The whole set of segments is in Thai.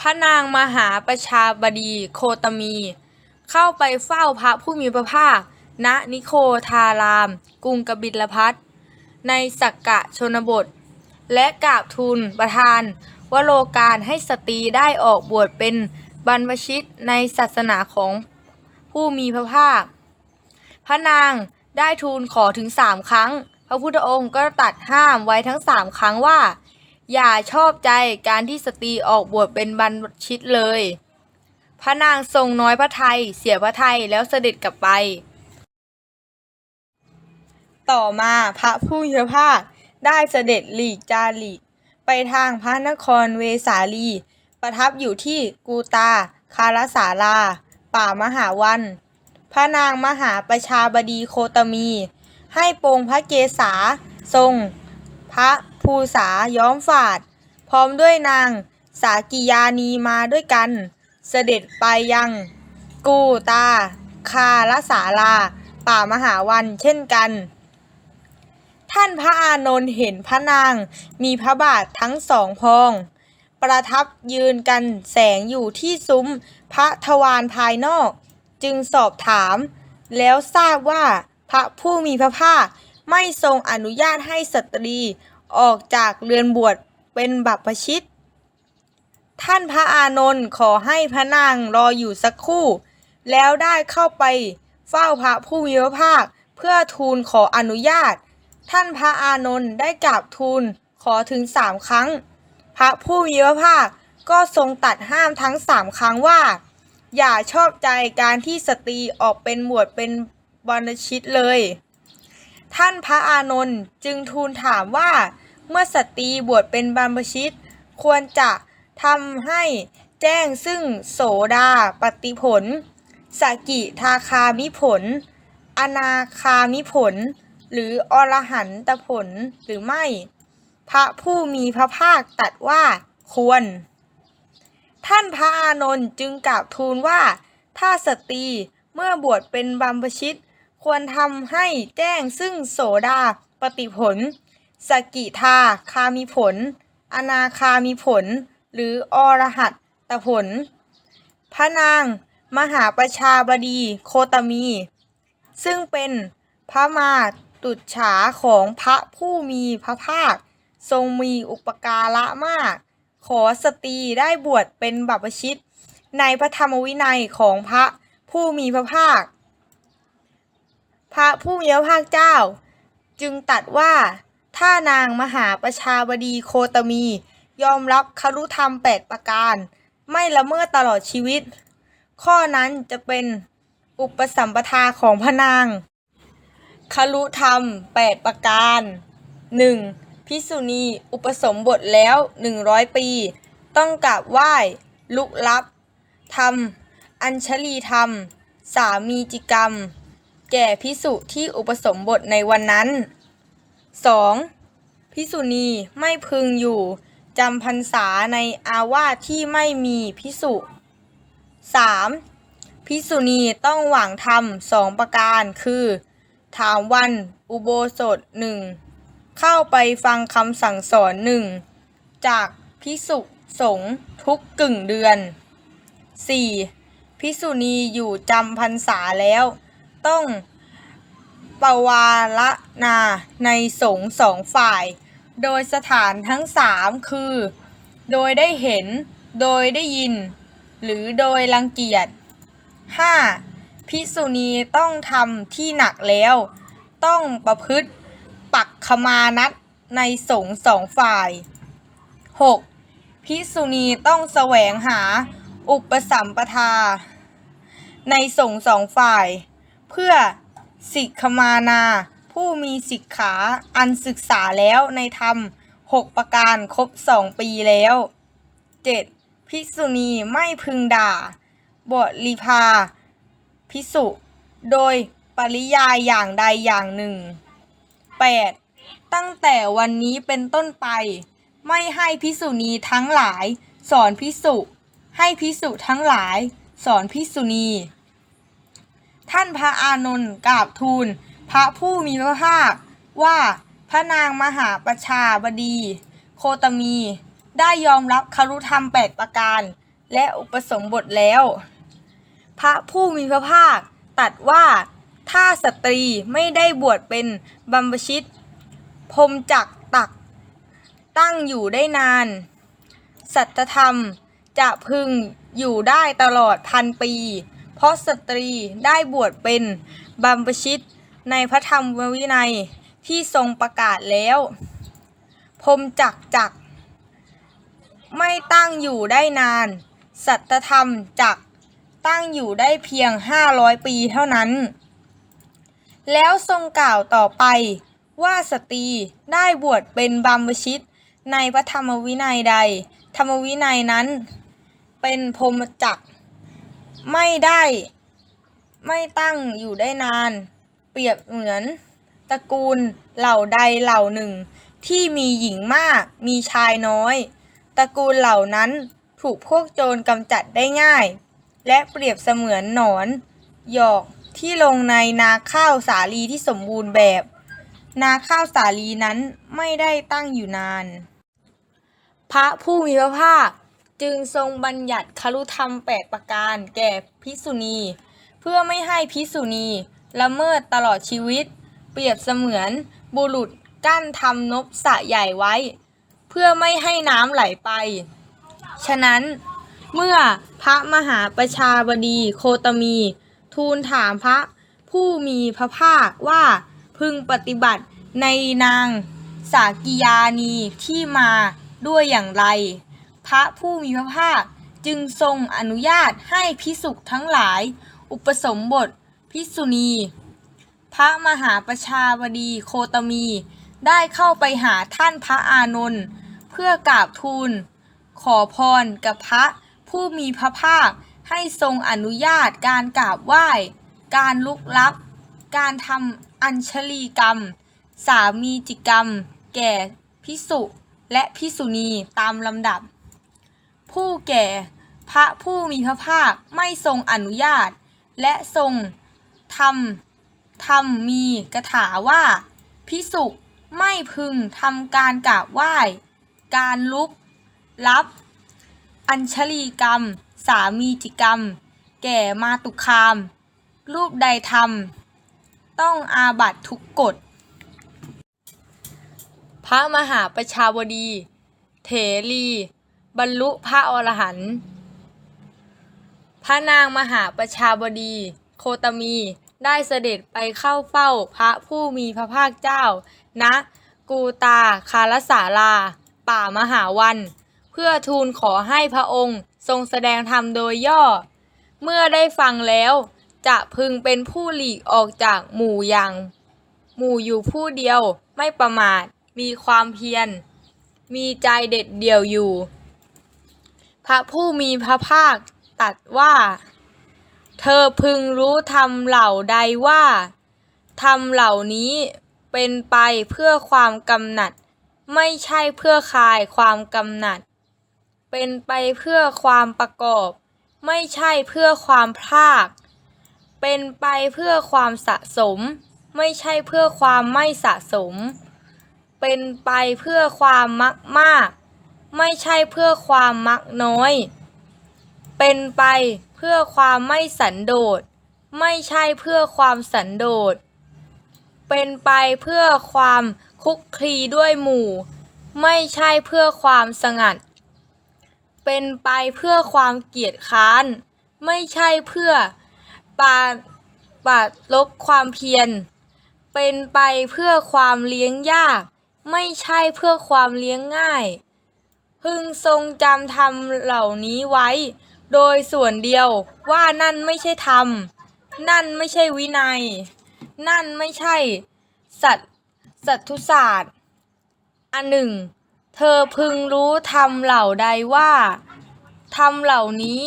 พระนางมหาประชาบดีโคตมี เข้าไปเฝ้าพระผู้มีพระภาค ณนิโคทาราม กรุงกบิลพัทในสักกะชนบท และกราบทูลประทานวโรการให้สตรีได้ออกบวชเป็นบรรพชิตในศาสนาของผู้มีพระภาค พระนางได้ทูลขอถึงสามครั้ง พระพุทธองค์ก็ตัดห้ามไว้ทั้งสามครั้งว่า อย่าชอบใจการที่สตรีออกบวชเป็นบรรชิตเลย พระนางทรงน้อยพระไทย เสียพระไทยแล้วเสด็จกลับไป ต่อมาพระผู้มีพระภาคได้เสด็จหลีกจาริก ไปทางพระนครเวสาลี ประทับอยู่ที่กูตา คารสาลา ป่ามหาวัน พระนางมหาประชาบดีโคตมี ให้ปรงพระเกศาทรง พระ ภูษาย้อมฝาด พร้อมด้วยนางสากิยานีมาด้วยกัน เสด็จไปยัง กูตา คาลสาลา ป่ามหาวันเช่นกัน ท่านพระอานนท์เห็นพระนางมีพระบาททั้งสองพอง ประทับยืนกันแสงอยู่ที่ซุ้มพระทวารภายนอก จึงสอบถาม แล้วทราบว่าพระผู้มีพระภาคไม่ทรงอนุญาตให้สตรี ออกจากเรือนบวชเป็นบัพชิต ท่านพระอานนท์ขอให้พระนางรออยู่สักครู่ แล้วได้เข้าไปเฝ้าพระผู้มีพระภาคเพื่อทูลขออนุญาต ท่านพระอานนท์ได้กราบทูลขอถึงสามครั้ง พระผู้มีพระภาคก็ทรงตัดห้ามทั้งสามครั้งว่า อย่าชอบใจการที่สตรีออกเป็นบวชเป็นบรรชิตเลย ท่านพระอานนท์จึงทูลถามว่าเมื่อสตรีบวชเป็นบรรพชิต ควรจะทำให้แจ้งซึ่งโสดาปฏิผล สกิทาคามิผล อนาคามิผล หรืออรหันตผลหรือไม่ พระผู้มีพระภาคตรัดว่าควร ท่านพระอานนท์จึงกราบทูลว่า ถ้าสตรีเมื่อบวชเป็นบรรพชิต ควรทำให้แจ้งซึ่งโสดาปฏิผล สกิทาคามิผล อนาคามิผล หรืออรหัตตผล พระนาง มหาประชาบดีโคตมี ซึ่งเป็นพระมาตุจฉาของพระผู้มีพระภาค ทรงมีอุปการะมาก ขอสตรีได้บวชเป็นบัพชิต ในพระธรรมวินัยของพระผู้มีพระภาค พระผู้มีพระภาคเจ้า จึงตัดว่า ถ้านางมหาประชาบดีโคตมี ยอมรับครุธรรมแปดประการ ไม่ละเมิดตลอดชีวิต ข้อนั้นจะเป็นอุปสัมปทาของพระนางครุธรรมแปดประการ 1. พิกษุณีอุปสมบทแล้วหนึ่งร้อยปี ต้องกราบไหว้ ลุกลับทำอัญชลีธรรม สามีจิกรรม แก่พิสุที่อุปสมบทในวันนั้น 2. พิสุณีไม่พึงอยู่จำพรรษาในอาวาสที่ไม่มีพิสุ 3. พิสุณีต้องหวังธรรมสองประการคือ ถามวันอุโบสถหนึ่งเข้าไปฟังคำสั่งสอนหนึ่งจากพิสุสงฆ์ทุกกึ่งเดือน 4. พิสุณีอยู่จำพรรษาแล้ว ต้องปวารณาในสงสองฝ่าย โดยสถานทั้งสามคือ โดยได้เห็น โดยได้ยิน หรือโดยรังเกียจ 5. พิสุณีต้องทำที่หนักแล้ว ต้องประพฤติปักขมานัตในสงสองฝ่าย 6. พิสุณีต้องแสวงหาอุปสัมปทา ในสงสองฝ่าย เพื่อสิกขมานา ผู้มีสิกขาอันศึกษาแล้วในธรรมหกประการครบสองปีแล้ว 7. ภิกษุณีไม่พึงด่าบริพาพิสุโดยปริยายอย่างใดอย่างหนึ่ง 8. ตั้งแต่วันนี้เป็นต้นไป ไม่ให้พิสุณีทั้งหลาย สอนพิสุให้พิสุทั้งหลาย สอนพิสุณี ท่านพระอานนท์กราบทูล พระผู้มีพระภาคว่าพระนางมหาประชาบดี โคตมี ได้ยอมรับครุธรรมแปดประการ และอุปสมบทแล้ว พระผู้มีพระภาคตัดว่าถ้าสตรีไม่ได้บวชเป็นบัมพชิต พรมจักตัก ตั้งอยู่ได้นาน สัตธรรมจะพึงอยู่ได้ตลอดพันปี เพราะสตรีได้บวชเป็นบัมพชิตในพระธรรมวินัยที่ทรงประกาศแล้ว พรมจักจัก ไม่ตั้งอยู่ได้นาน สัตธรรมจักตั้งอยู่ได้เพียง 500 ปีเท่านั้น แล้วทรงกล่าวต่อไปว่าสตรีได้บวชเป็นบัมพชิตในพระธรรมวินัยใด ธรรมวินัยนั้น เป็นพรมจักร ไม่ได้ ไม่ตั้งอยู่ได้นาน เปรียบเหมือนตระกูลเหล่าใดเหล่าหนึ่ง ที่มีหญิงมากมีชายน้อย ตระกูลเหล่านั้นถูกพวกโจรกำจัดได้ง่าย และเปรียบเสมือนหนอน หยอกที่ลงในนาข้าวสาลีที่สมบูรณ์แบบ นาข้าวสาลีนั้นไม่ได้ตั้งอยู่นาน พระผู้มีพระภาค จึงทรงบัญญัติครุธรรมแปดประการแก่ภิกษุณี เพื่อไม่ให้ภิกษุณี ละเมิดตลอดชีวิต เปรียบเสมือนบุรุษกั้นทำนบสระใหญ่ไว้ เพื่อไม่ให้น้ำไหลไป ฉะนั้นเมื่อพระมหาประชาบดีโคตมี ทูลถามพระผู้มีพระภาคว่าพึงปฏิบัติในนางสากิยานีที่มาด้วยอย่างไร พระผู้มีพระภาคจึงทรงอนุญาตให้พิสุกทั้งหลาย อุปสมบทพิสุณี พระมหาประชาบดีโคตมี ได้เข้าไปหาท่านพระอานนท์เพื่อกราบทูล ขอพรกับพระผู้มีพระภาคให้ทรงอนุญาตการกราบไหว้ การลุกลับ การทำอัญชลีกรรม สามีจิกรรม แก่พิสุและพิสุณีตามลำดับ ผู้แก่ พระผู้มีพระภาคไม่ทรงอนุญาต และทรงทำทำมีกระถาว่า พิสุไม่พึงทำการกราบไหว้ การลุกลับ อัญชลีกรรม สามีจิกรรม แก่มาตุคาม รูปใดทำต้องอาบัตทุกกฎพระมหาประชาวดี เถรี บรรลุพระอรหันต์พระนางมหาประชาบดี โคตมีได้เสด็จไปเข้าเฝ้าพระผู้มีพระภาคเจ้าณกูตาคารสาลา ป่ามหาวัน เพื่อทูลขอให้พระองค์ทรงแสดงธรรมโดยย่อ เมื่อได้ฟังแล้ว จะพึงเป็นผู้หลีกออกจากหมู่อย่าง หมู่อยู่ผู้เดียวไม่ประมาทมีความเพียร มีใจเด็ดเดี่ยวอยู่ พระผู้มีพระภาคตรัสว่า เธอพึงรู้ธรรมเหล่าใดว่าธรรมเหล่านี้เป็นไปเพื่อความกำหนัด ไม่ใช่เพื่อคลายความกำหนัด เป็นไปเพื่อความประกอบ ไม่ใช่เพื่อความพลากเป็นไปเพื่อความสะสม ไม่ใช่เพื่อความไม่สะสม เป็นไปเพื่อความมักมาก ไม่ใช่เพื่อความมักน้อย เป็นไปเพื่อความไม่สันโดษ ไม่ใช่เพื่อความสันโดษ เป็นไปเพื่อความคุกคลีด้วยหมู่ ไม่ใช่เพื่อความสงัด เป็นไปเพื่อความเกียจค้าน ไม่ใช่เพื่อปาปาดลบความเพียร เป็นไปเพื่อความเลี้ยงยาก ไม่ใช่เพื่อความเลี้ยงง่าย พึงทรงจำธรรมเหล่านี้ไว้ โดยส่วนเดียวว่านั่นไม่ใช่ธรรม นั่นไม่ใช่วินัย นั่นไม่ใช่ สัตสัตทุศาสตร์ อันหนึ่ง เธอพึงรู้ธรรมเหล่าใดว่าธรรมเหล่านี้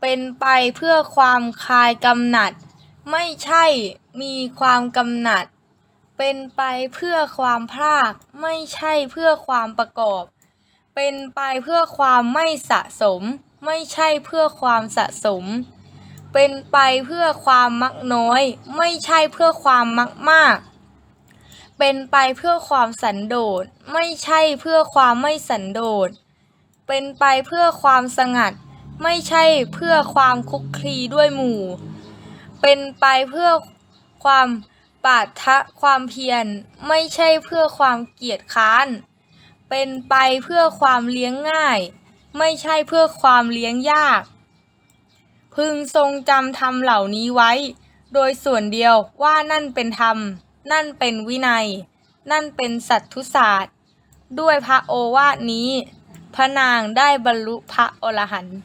เป็นไปเพื่อความคลายกำหนัด ไม่ใช่มีความกำหนัด เป็นไปเพื่อความพลาก ไม่ใช่เพื่อความประกอบ เป็นไปเพื่อความไม่สะสม ไม่ใช่เพื่อความสะสม เป็นไปเพื่อความมักน้อย ไม่ใช่เพื่อความมักมาก เป็นไปเพื่อความสันโดษ ไม่ใช่เพื่อความไม่สันโดษ เป็นไปเพื่อความสงัด ไม่ใช่เพื่อความคุกคลีด้วยหมู่ เป็นไปเพื่อความปารถะความเพียร ไม่ใช่เพื่อความเกียจค้าน เป็นไปเพื่อความเลี้ยงง่าย ไม่ใช่เพื่อความเลี้ยงยาก พึงทรงจำธรรมเหล่านี้ไว้ โดยส่วนเดียวว่านั่นเป็นธรรม นั่นเป็นวินัย นั่นเป็นสัตทุศาสตร์ ด้วยพระโอวาทนี้ พระนางได้บรรลุพระอรหันต์